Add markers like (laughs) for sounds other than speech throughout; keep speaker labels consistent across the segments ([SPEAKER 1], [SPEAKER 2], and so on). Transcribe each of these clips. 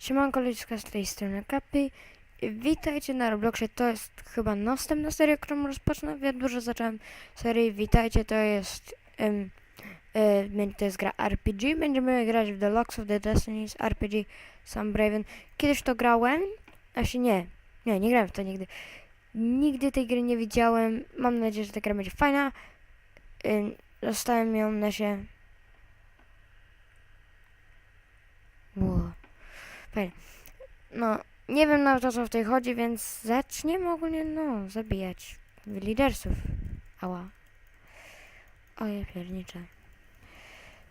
[SPEAKER 1] Siemanko ludziska z tej strony Kapi. Witajcie na Robloxie. To jest chyba następna seria, którą rozpocznę. Ja dużo zacząłem serii. Witajcie, to jest będzie- to jest gra RPG. Będziemy grać w The Locks of the Destinies RPG Sam Braven. Kiedyś to grałem. A się nie. Nie, nie grałem w to nigdy. Nigdy tej gry nie widziałem. Mam nadzieję, że ta gra będzie fajna. Ym, Dostałem ją na się. Wow. No, nie wiem na co w tej chodzi, więc zaczniemy ogólnie, no, zabijać lidersów. Ała. O, ja pierniczę.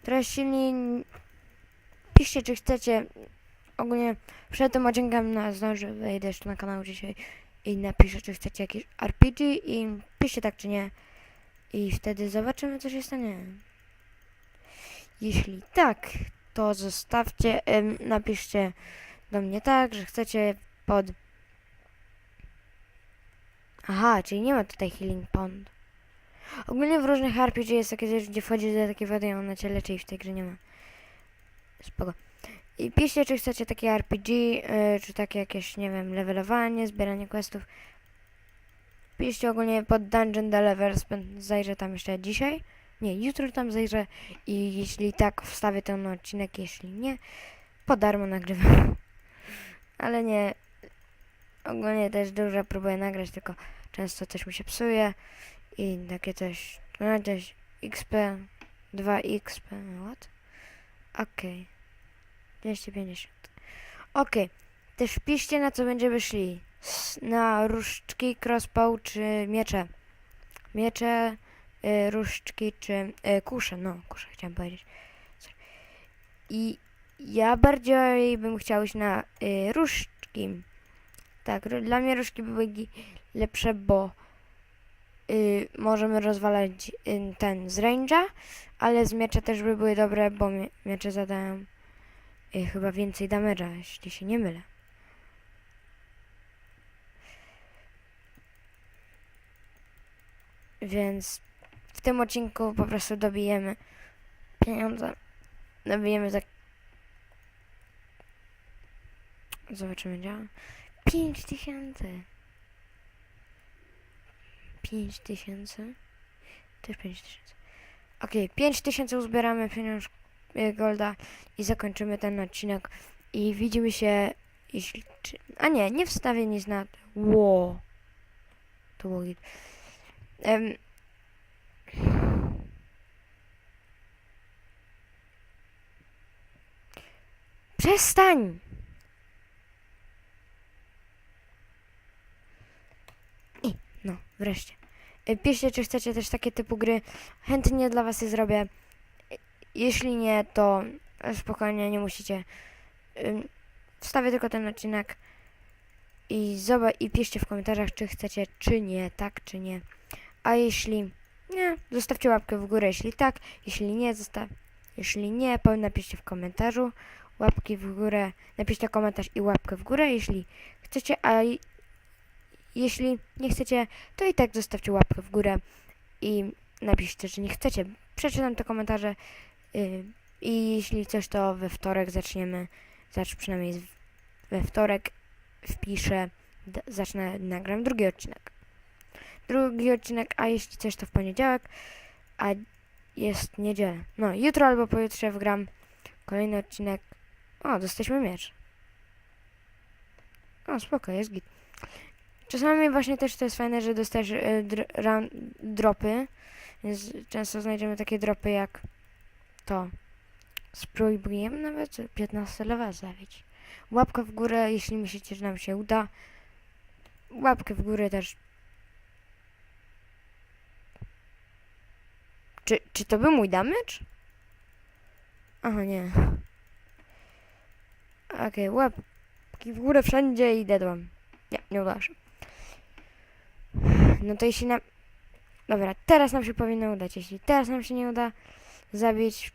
[SPEAKER 1] Teraz silni... Piszcie, czy chcecie... Ogólnie przed tym odcinkiem na zdążę wejdę jeszcze na kanał dzisiaj i napiszę, czy chcecie jakiś RPG i piszcie tak, czy nie. I wtedy zobaczymy, co się stanie. Jeśli tak, to zostawcie, napiszcie do mnie tak, że chcecie pod... Aha, czyli nie ma tutaj healing pond. Ogólnie w różnych RPG jest takie coś, gdzie wchodzi do takiej wody i ona cię leczy i w tej grze nie ma. Spoko. I piszcie, czy chcecie takie RPG, y, czy takie jakieś, nie wiem, levelowanie, zbieranie questów. Piszcie ogólnie pod Dungeon Delivers, zajrzę tam jeszcze dzisiaj. Nie, jutro tam zajrzę i jeśli tak, wstawię ten odcinek, jeśli nie, po darmo nagrywam. (laughs) Ale nie, ogólnie też dużo próbuję nagrać, tylko często coś mi się psuje i takie coś, no też XP, 2 XP, what? Okej, 250. Okej, też piszcie na co będziemy szli. Na różdżki, crossbow czy miecze. Miecze, różdżki czy y, kusze, no kusze chciałem powiedzieć. I ja bardziej bym chciał iść na y, różdżki. Tak, dla mnie różdżki by były lepsze, bo y, możemy rozwalać y, ten z range'a, ale z miecza też by były dobre, bo mie- miecze zadają y, chyba więcej damage'a, jeśli się nie mylę. Więc w tym odcinku po prostu dobijemy pieniądze. Dobijemy za... Zobaczymy, działa. 5 tysięcy. 5 tysięcy. Też 5 tysięcy. Okej, 5 tysięcy uzbieramy pieniądz e, Golda i zakończymy ten odcinek. I widzimy się, jeśli... Czy, a nie, nie wstawię nic na... Wow. To było git. Em, Przestań! I, no, wreszcie. Y, Piszcie, czy chcecie też takie typu gry. Chętnie dla was je zrobię. Y, Jeśli nie, to spokojnie, nie musicie. Wstawię tylko ten odcinek i zobacz i piszcie w komentarzach, czy chcecie, czy nie, tak, czy nie. A jeśli nie, zostawcie łapkę w górę, jeśli tak, jeśli nie, zostaw... Jeśli nie, napiszcie w komentarzu łapki w górę, napiszcie komentarz i łapkę w górę, jeśli chcecie, a jeśli nie chcecie, to i tak zostawcie łapkę w górę i napiszcie, że nie chcecie. Przeczytam te komentarze yy, i jeśli coś, to we wtorek zaczniemy, zacz przynajmniej we wtorek wpiszę, zacznę, nagram drugi odcinek. Drugi odcinek, a jeśli coś, to w poniedziałek, a jest niedziela. No, jutro albo pojutrze wgram kolejny odcinek. O, dostaliśmy miecz. O, spoko, jest git. Czasami właśnie też to jest fajne, że dostajesz e, dropy. Więc często znajdziemy takie dropy jak to. Spróbujemy nawet 15 level zabić. Łapka w górę, jeśli myślicie, że nam się uda. Łapkę w górę też. Czy, czy to był mój damage? Aha, nie. Okej, łapki w górę wszędzie i dedłam. Nie, nie udało się. No to jeśli nam... Dobra, teraz nam się powinno udać. Jeśli teraz nam się nie uda zabić,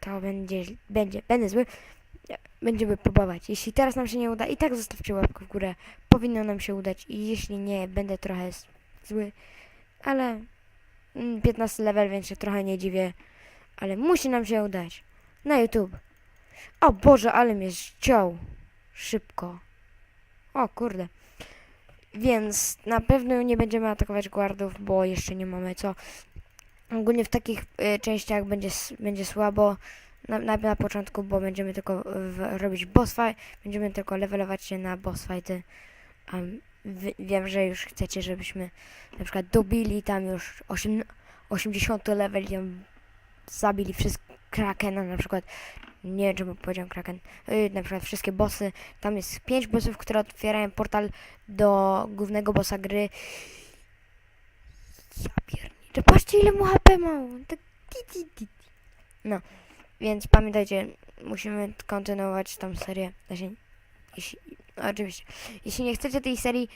[SPEAKER 1] to będzie, będzie, będę zły. Będziemy próbować. Jeśli teraz nam się nie uda, i tak zostawcie łapkę w górę. Powinno nam się udać. I jeśli nie, będę trochę zły. Ale mm, 15 level, więc się trochę nie dziwię. Ale musi nam się udać. Na YouTube. O Boże, ale mnie ściął. Szybko. O kurde. Więc na pewno nie będziemy atakować guardów, bo jeszcze nie mamy co. Ogólnie w takich y, częściach będzie, będzie słabo na, na, na początku, bo będziemy tylko w, robić boss fight, będziemy tylko levelować się na boss fighty. Um, wy, wiem, że już chcecie, żebyśmy na przykład dobili tam już 8, 80 level i zabili wszystkie krakena na przykład. Nie wiem, czemu powiedziałem kraken. Yy, na przykład wszystkie bossy. Tam jest 5 bossów, które otwierają portal do głównego bossa gry. Ja pierniczę. Patrzcie ile mu HP ma. Ti, ti, ti, ti. No, więc pamiętajcie, musimy kontynuować tą serię. Znaczy, jeśli, oczywiście, jeśli nie chcecie tej serii,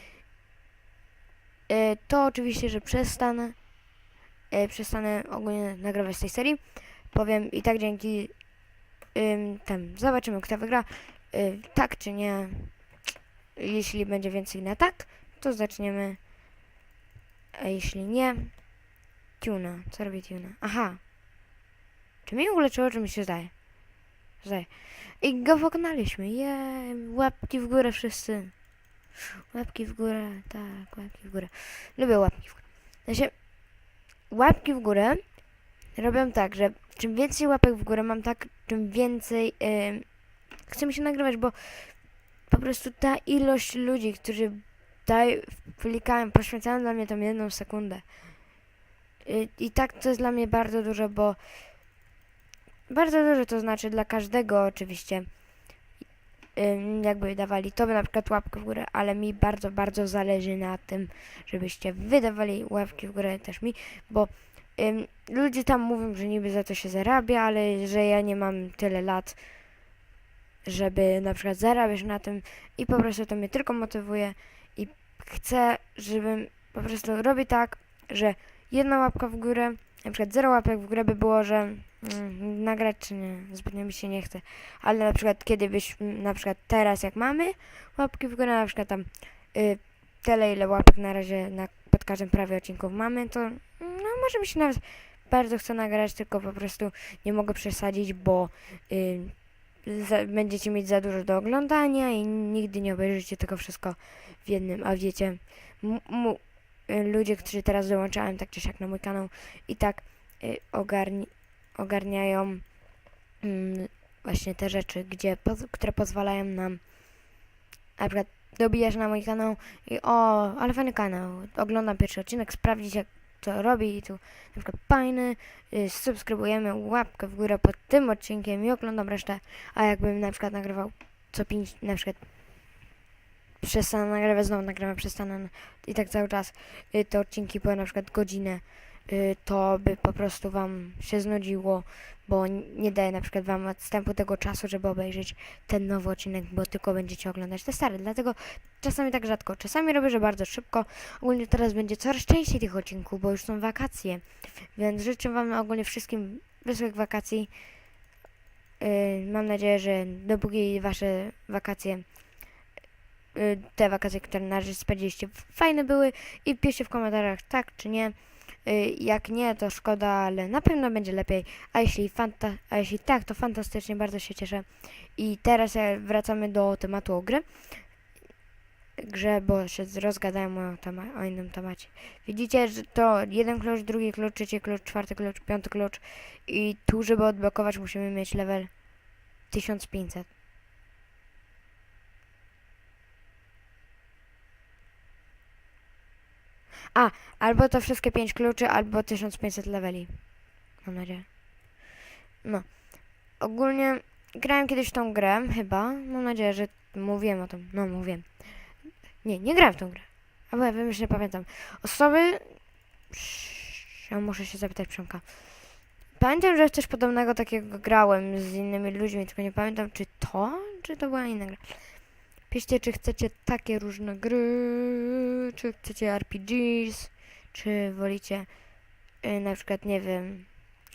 [SPEAKER 1] y, to oczywiście, że przestanę. y, Przestanę ogólnie nagrywać tej serii. Powiem i tak dzięki ym, tem. Zobaczymy, kto wygra. Y, tak czy nie. Jeśli będzie więcej na tak, to zaczniemy. A jeśli nie, Tuna. Co robi Tuna? Aha. Czy mi uleczyło, czy mi się zdaje? Zdaje. I go pokonaliśmy. Je, łapki w górę wszyscy. Łapki w górę, tak, łapki w górę. Lubię łapki w górę. Znaczy, łapki w górę robią tak, że czym więcej łapek w górę mam, tak, czym więcej yy, chce mi się nagrywać, bo po prostu ta ilość ludzi, którzy daj, klikają, poświęcają dla mnie tą jedną sekundę. Y, I tak to jest dla mnie bardzo dużo, bo bardzo dużo to znaczy dla każdego oczywiście. Jakby dawali tobie na przykład łapkę w górę, ale mi bardzo, bardzo zależy na tym, żebyście wydawali łapki w górę też mi, bo ludzie tam mówią, że niby za to się zarabia, ale że ja nie mam tyle lat, żeby na przykład zarabiać na tym i po prostu to mnie tylko motywuje i chcę, żebym po prostu robię tak, że jedna łapka w górę, na przykład zero łapek w górę by było, że mm, nagrać czy nie, zbytnio mi się nie chce, ale na przykład kiedy byś, mm, na przykład teraz jak mamy łapki w górę, na przykład tam y, tyle ile łapek na razie na, pod każdym prawie odcinków mamy, to no może mi się nawet bardzo chce nagrać, tylko po prostu nie mogę przesadzić, bo y, za, będziecie mieć za dużo do oglądania i nigdy nie obejrzycie tego wszystko w jednym, a wiecie, y, ludzie, którzy teraz dołączają tak czy siak na mój kanał i tak y, ogarni, ogarniają mm, właśnie te rzeczy, gdzie, które pozwalają nam na przykład dobijasz na mój kanał i o, ale fajny kanał, oglądam pierwszy odcinek, sprawdzić jak to robi i tu na przykład fajny, y, subskrybujemy łapkę w górę pod tym odcinkiem i oglądam resztę, a jakbym na przykład nagrywał co pięć, na przykład przestanę nagrywać, znowu nagrywam, przestanę i tak cały czas y, te odcinki po na przykład godzinę, y, to by po prostu wam się znudziło, bo nie daje na przykład wam odstępu tego czasu, żeby obejrzeć ten nowy odcinek, bo tylko będziecie oglądać te stare, dlatego czasami tak rzadko, czasami robię, że bardzo szybko, ogólnie teraz będzie coraz częściej tych odcinków, bo już są wakacje, więc życzę wam ogólnie wszystkim wesołych wakacji, Yy, mam nadzieję, że dopóki wasze wakacje, yy, te wakacje, które na razie spędziliście, fajne były i piszcie w komentarzach tak czy nie. Yy, jak nie, to szkoda, ale na pewno będzie lepiej. A jeśli, a jeśli tak, to fantastycznie, bardzo się cieszę. I teraz e, wracamy do tematu o gry. Grze, bo się rozgadałem o, o innym temacie. Widzicie, że to jeden klucz, drugi klucz, trzeci klucz, czwarty klucz, piąty klucz. I tu, żeby odblokować, musimy mieć level 1500. A, albo to wszystkie 5 kluczy, albo 1500 leveli. Mam nadzieję. No. Ogólnie grałem kiedyś tą grę, chyba. Mam nadzieję, że mówiłem o tym. No, mówiłem. Nie, nie grałem w tą grę. Albo ja wiem, już nie pamiętam. Osoby... Ja muszę się zapytać Przemka. Pamiętam, że coś podobnego takiego grałem z innymi ludźmi, tylko nie pamiętam, czy to, czy to była inna gra. Piszcie, czy chcecie takie różne gry, czy chcecie RPGs, czy wolicie y, na przykład, nie wiem,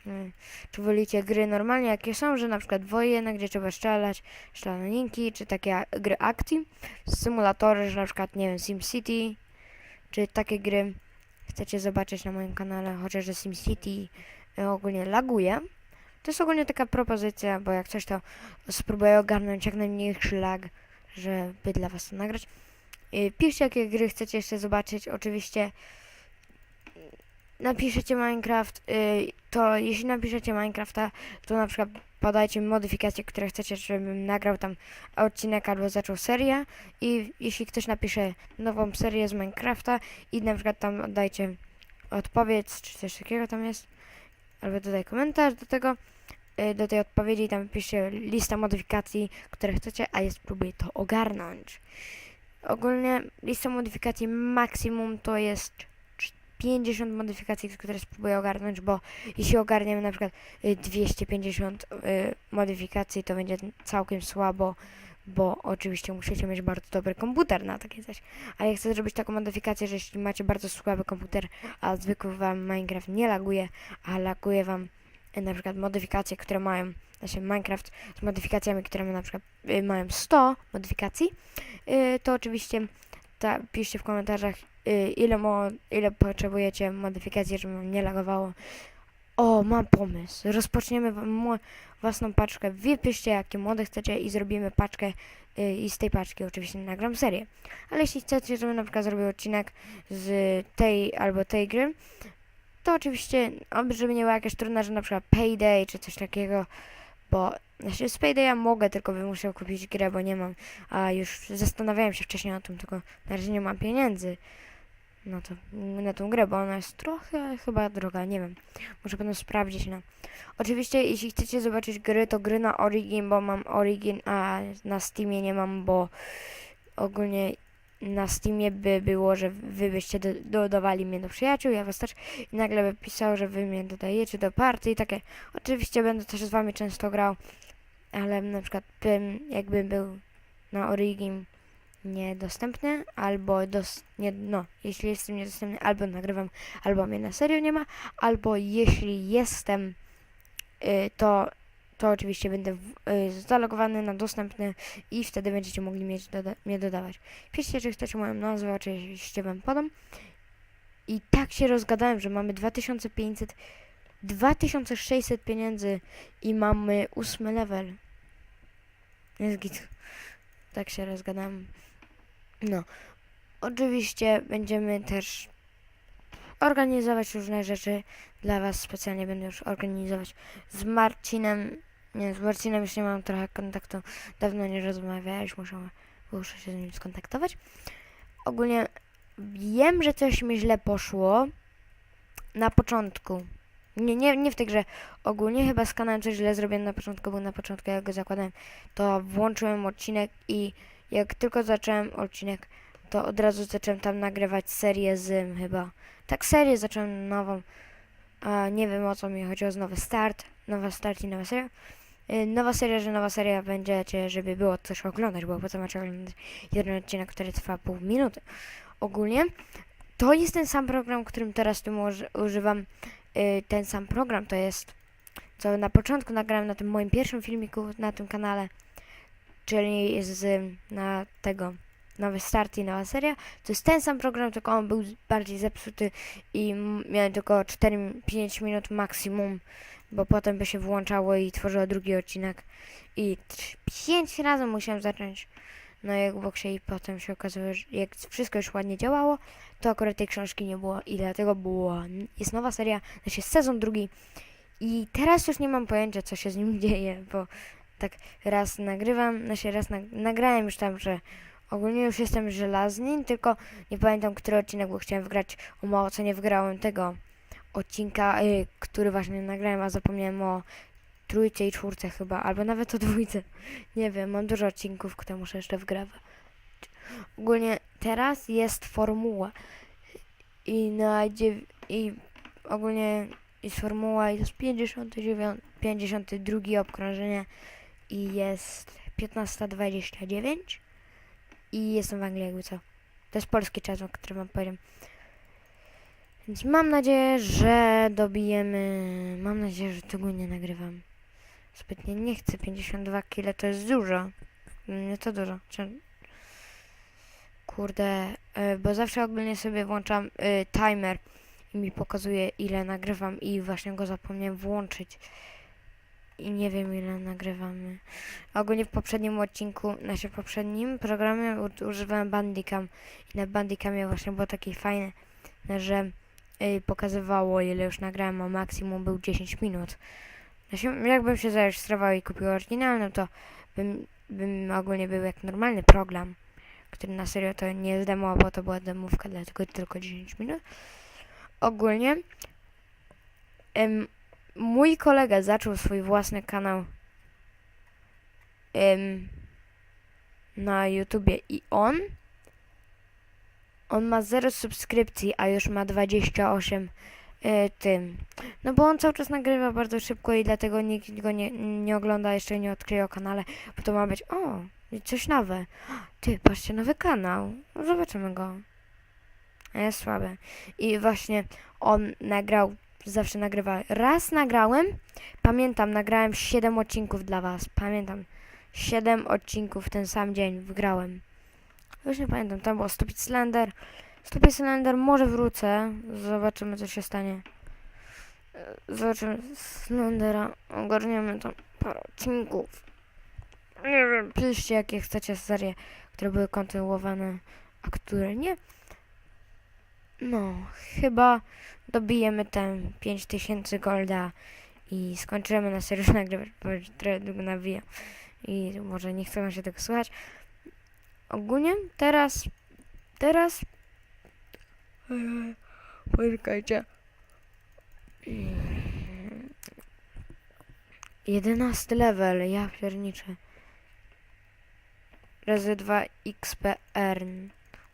[SPEAKER 1] y, czy wolicie gry normalnie, jakie są, że na przykład wojenne, gdzie trzeba strzelać, strzelaninki, czy takie gry akcji, symulatory, że na przykład, nie wiem, SimCity, czy takie gry chcecie zobaczyć na moim kanale, chociaż SimCity y, ogólnie laguje, To jest ogólnie taka propozycja, bo jak coś to spróbuję ogarnąć jak najmniejszy lag, żeby dla was to nagrać. Y, Piszcie jakie gry chcecie jeszcze zobaczyć. Oczywiście napiszecie Minecraft, y, to jeśli napiszecie Minecrafta, to na przykład podajcie modyfikacje, które chcecie, żebym nagrał tam odcinek albo zaczął serię i jeśli ktoś napisze nową serię z Minecrafta i na przykład tam dajcie odpowiedź, czy coś takiego tam jest, albo dodaj komentarz do tego, do tej odpowiedzi tam piszcie lista modyfikacji, które chcecie, a ja spróbuję to ogarnąć. Ogólnie lista modyfikacji maksimum to jest cz- 50 modyfikacji, które spróbuję ogarnąć, bo jeśli ogarniemy na przykład y, 250 y, modyfikacji, to będzie całkiem słabo, bo oczywiście musicie mieć bardzo dobry komputer na takie coś. A ja chcę zrobić taką modyfikację, że jeśli macie bardzo słaby komputer, a zwykły wam Minecraft nie laguje, a laguje wam y, na przykład modyfikacje, które mają, znaczy Minecraft z modyfikacjami, które ma na przykład y, mają 100 modyfikacji, y, to oczywiście ta, piszcie w komentarzach, y, ile, mo, ile potrzebujecie modyfikacji, żeby wam nie lagowało. O, mam pomysł. Rozpoczniemy własną paczkę. Wypiszcie, jakie mody chcecie i zrobimy paczkę y, i z tej paczki oczywiście nagram serię. Ale jeśli chcecie, żebym na przykład zrobił odcinek z tej albo tej gry, to oczywiście, żeby nie była jakaś trudna, że na przykład Payday czy coś takiego, bo znaczy z Paydaya mogę, tylko bym musiał kupić grę, bo nie mam, a już zastanawiałem się wcześniej o tym, tylko na razie nie mam pieniędzy na, to, na tą grę, bo ona jest trochę chyba droga, nie wiem. Muszę będę sprawdzić. No. Oczywiście, jeśli chcecie zobaczyć gry, to gry na Origin, bo mam Origin, a na Steamie nie mam, bo ogólnie na Steamie by było, że wy byście do, dodawali mnie do przyjaciół, ja was też i nagle by pisało, że wy mnie dodajecie do partii i takie. Oczywiście będę też z wami często grał, ale na przykład bym, jakbym był na Origin niedostępny, albo dos, nie, no, jeśli jestem niedostępny, albo nagrywam, albo mnie na serio nie ma, albo jeśli jestem, y, to, to oczywiście będę y, zalogowany na dostępny i wtedy będziecie mogli mieć doda- mnie dodawać. Piszcie, czy chcecie moją nazwę, oczywiście wam podam. I tak się rozgadałem, że mamy 2500, 2600 pieniędzy i mamy ósmy level. Jest git. Tak się rozgadałem. No. Oczywiście będziemy też organizować różne rzeczy dla Was. Specjalnie będę już organizować z Marcinem. Nie, z Marcinem już nie mam trochę kontaktu. Dawno nie rozmawialiśmy, muszę, muszę się z nim skontaktować. Ogólnie wiem, że coś mi źle poszło na początku. Nie, nie, nie w tej grze. Ogólnie chyba z kanałem coś źle zrobiłem na początku, bo na początku jak go zakładałem, to włączyłem odcinek i jak tylko zacząłem odcinek, to od razu zacząłem tam nagrywać serię z chyba. Tak, serię zacząłem nową. A nie wiem o co mi chodziło z nowy start. Nowa start i nowa seria. Y, Nowa seria, że nowa seria będziecie, żeby było coś oglądać, bo potem macie oglądać jeden odcinek, który trwa pół minuty. Ogólnie to jest ten sam program, którym teraz tu uży- używam. Y, Ten sam program to jest, co na początku nagrałem na tym moim pierwszym filmiku na tym kanale czyli z, na tego nowy start i nowa seria, to jest ten sam program, tylko on był bardziej zepsuty i miałem tylko 4-5 minut maksimum, bo potem by się włączało i tworzyło drugi odcinek. I 5 razy musiałem zacząć na Xboxie i potem się okazało, że jak wszystko już ładnie działało, to akurat tej książki nie było i dlatego było, jest nowa seria, znaczy sezon drugi. I teraz już nie mam pojęcia, co się z nim (laughs) dzieje, bo tak raz nagrywam, znaczy raz nag nagrałem już tam, że ogólnie już jestem żelazny, tylko nie pamiętam, który odcinek, bo chciałem wgrać o mało co nie wgrałem tego odcinka, y, który właśnie nagrałem, a zapomniałem o trójce i czwórce chyba, albo nawet o dwójce. (laughs) Nie wiem, mam dużo odcinków, które muszę jeszcze wgrawać. Ogólnie teraz jest formuła i na i ogólnie jest formuła jest 59, 52 obkrążenie i jest 15.29 i jestem w Anglii jakby co. To jest polski czas, o którym wam powiem. Więc mam nadzieję, że dobijemy. Mam nadzieję, że tego nie nagrywam. Zbytnie nie chcę. 52 kg to jest dużo. Nie to dużo. Kurde, y, bo zawsze ogólnie sobie włączam y, timer i mi pokazuje ile nagrywam i właśnie go zapomniałem włączyć. I nie wiem ile nagrywamy. Ogólnie w poprzednim odcinku, znaczy w poprzednim programie używałem Bandicam i na Bandicamie właśnie było takie fajne, że y, pokazywało ile już nagrałem, a maksimum był 10 minut. Znaczy, jakbym się zarejestrował i kupił oryginalny, to bym, bym ogólnie był jak normalny program, który na serio to nie demo, bo to była demówka, dlatego tylko 10 minut. Ogólnie mój kolega zaczął swój własny kanał em, na YouTubie i on on ma 0 subskrypcji, a już ma 28 e, tym. No bo on cały czas nagrywa bardzo szybko i dlatego nikt go nie, nie ogląda, jeszcze nie odkryje o kanale, bo to ma być, o, coś nowe. Ty, patrzcie, nowy kanał. Zobaczymy go. Jest słaby. I właśnie on nagrał, zawsze nagrywa. Raz nagrałem, pamiętam, nagrałem 7 odcinków dla was. Pamiętam. 7 odcinków w ten sam dzień wygrałem. Już nie pamiętam, tam było Stupid Slender. Stupid Slender, może wrócę. Zobaczymy, co się stanie. E, Zobaczymy Slendera. Ogarniemy tam parę odcinków. Nie wiem, piszcie, jakie chcecie serie, które były kontynuowane, a które nie. No, chyba dobijemy ten 5000 golda i skończymy na serio nagrywać, bo trochę długo nawija i może nie chcemy się tego słuchać. Ogólnie teraz, teraz, poczekajcie. Mm. Jedenasty level, ja pierniczę. Razy 2 XPR.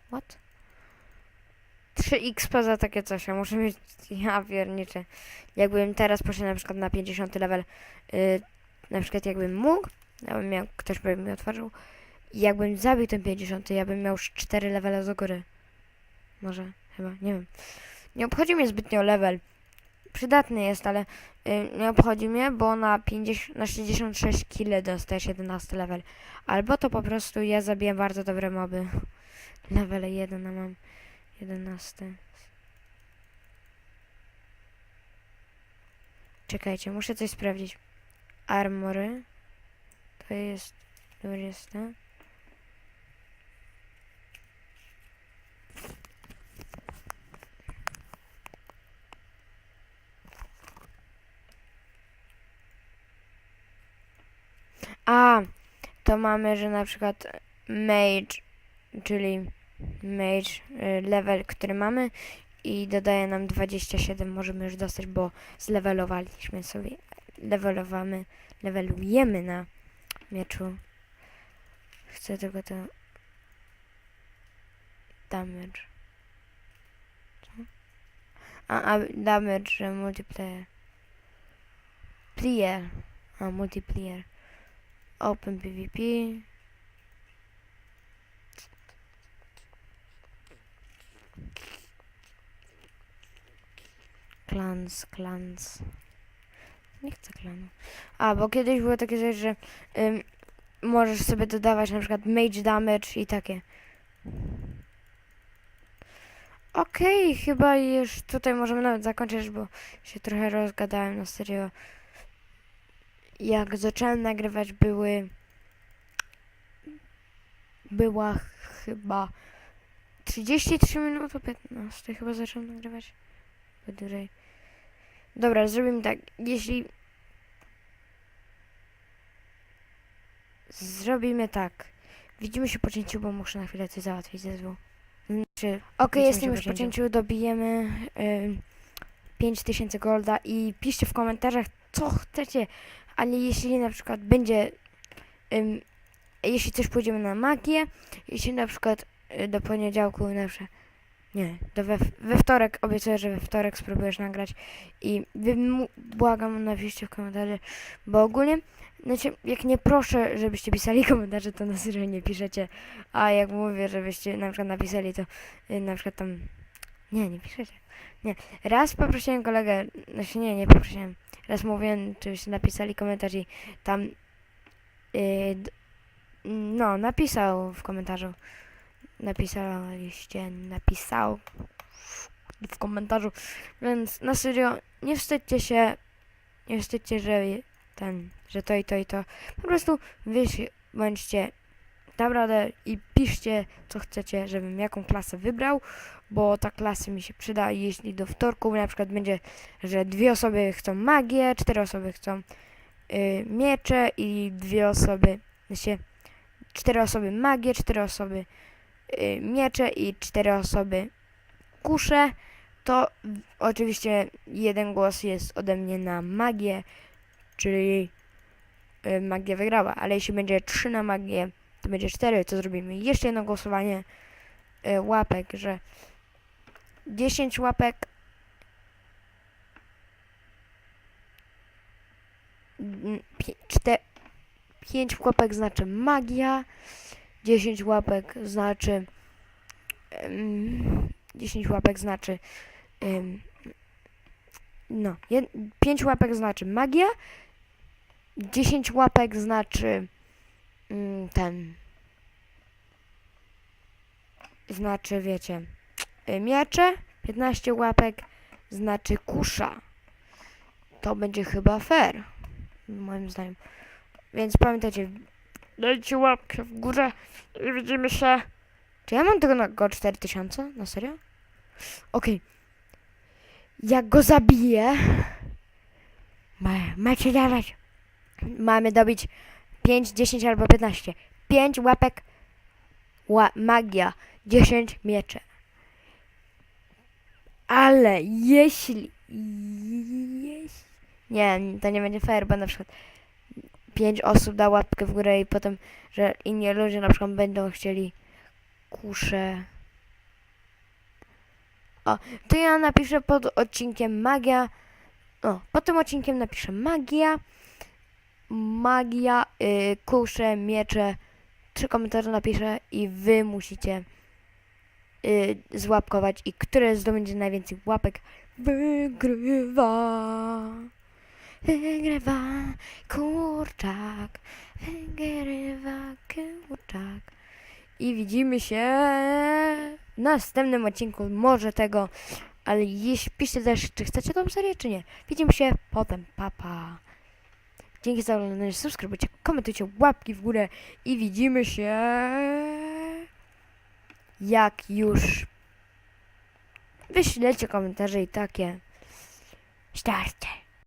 [SPEAKER 1] What? 3 XP za takie coś, a muszę mieć, ja pierniczę. Jakbym teraz poszedł na przykład na 50 level, yy, na przykład jakbym mógł, jakbym miał, ktoś by mi otworzył, jakbym zabił ten 50, ja bym miał już 4 levele do góry. Może, chyba, nie wiem. Nie obchodzi mnie zbytnio level. Przydatny jest, ale y, nie obchodzi mnie, bo na 50, na 66 kg dostajesz 11 level. Albo to po prostu ja zabiję bardzo dobre moby. Level 1 a mam 11. Czekajcie, muszę coś sprawdzić. Armory. To jest 20. A, to mamy, że na przykład mage, czyli mage y, level, który mamy i dodaje nam 27, możemy już dostać, bo zlewelowaliśmy sobie, levelowamy, levelujemy na mieczu. Chcę tylko to damage. Co? A, a damage multiplayer. Player. A, multiplayer. Open PvP. Clans, clans. Nie chcę klanu. A, bo kiedyś było takie coś, że ym, możesz sobie dodawać na przykład mage damage i takie. Okej, chyba już tutaj możemy nawet zakończyć, bo się trochę rozgadałem na serio. Jak zacząłem nagrywać, były. Była chyba 33 minuty, 15 chyba zacząłem nagrywać. Dłużej. Dobra, zrobimy tak. Jeśli. Zrobimy tak. Widzimy się po cięciu, bo muszę na chwilę coś załatwić ze złą. Znaczy, Okej, jestem już po
[SPEAKER 2] cięciu.
[SPEAKER 1] dobijemy y, 5000 golda i piszcie w komentarzach, co chcecie, ale jeśli na przykład będzie, ym, jeśli coś pójdziemy na magię, jeśli na przykład y, do poniedziałku na przykład, nie, do we, we wtorek, obiecuję, że we wtorek spróbujesz nagrać i błagam, napiszcie w komentarze, bo ogólnie, znaczy, jak nie proszę, żebyście pisali (laughs) komentarze, to na serio nie piszecie, a jak mówię, żebyście na przykład napisali, to y, na przykład tam, nie, nie piszecie, nie, raz poprosiłem kolegę, znaczy nie, nie poprosiłem, raz mówiłem, żebyście napisali komentarz i tam, y, d- no, napisał w komentarzu, napisaliście, napisał w, komentarzu, więc na serio, nie wstydźcie się, nie wstydźcie, że ten, że to i to i to. Po prostu wy bądźcie dam radę i piszcie co chcecie, żebym jaką klasę wybrał, bo ta klasa mi się przyda jeśli do wtorku na przykład będzie, że dwie osoby chcą magię, cztery osoby chcą y, miecze i dwie osoby, się cztery osoby magię, cztery osoby miecze i cztery osoby kusze, to oczywiście jeden głos jest ode mnie na magię, czyli y, magia wygrała, ale jeśli będzie trzy na magię, to będzie cztery, to zrobimy jeszcze jedno głosowanie y, łapek, że 10 łapek czte, 5 łapek znaczy magia, 10 łapek znaczy em, 10 łapek znaczy em, no, 5 łapek znaczy magia, 10 łapek znaczy mm, ten znaczy wiecie y, miecze, 15 łapek znaczy kusza. To będzie chyba fair, moim zdaniem. Więc pamiętajcie, dajcie łapkę w górę i widzimy się. Czy ja mam tego na go 4000? Na serio? Okej. Jak go zabiję, ma, macie dawać. Mamy dobić 5, 10 albo 15. 5 łapek ła, magia, 10 miecze. Ale jeśli, jeśli... Nie, to nie będzie fair, bo na przykład 5 osób da łapkę w górę i potem, że inni ludzie na przykład będą chcieli kuszę. O, to ja napiszę pod odcinkiem magia. O, pod tym odcinkiem napiszę magia, magia, y, kusze, miecze. Trzy komentarze napiszę i wy musicie y, złapkować i który zdobędzie najwięcej łapek wygrywa. Wygrywa kurczak, wygrywa kurczak. I widzimy się w następnym odcinku, może tego, ale jeśli piszcie też, czy chcecie tą serię, czy nie. Widzimy się potem, papa. Pa. Dzięki za oglądanie, subskrybujcie, komentujcie, łapki w górę i widzimy się jak już wyślecie komentarze i takie starcie.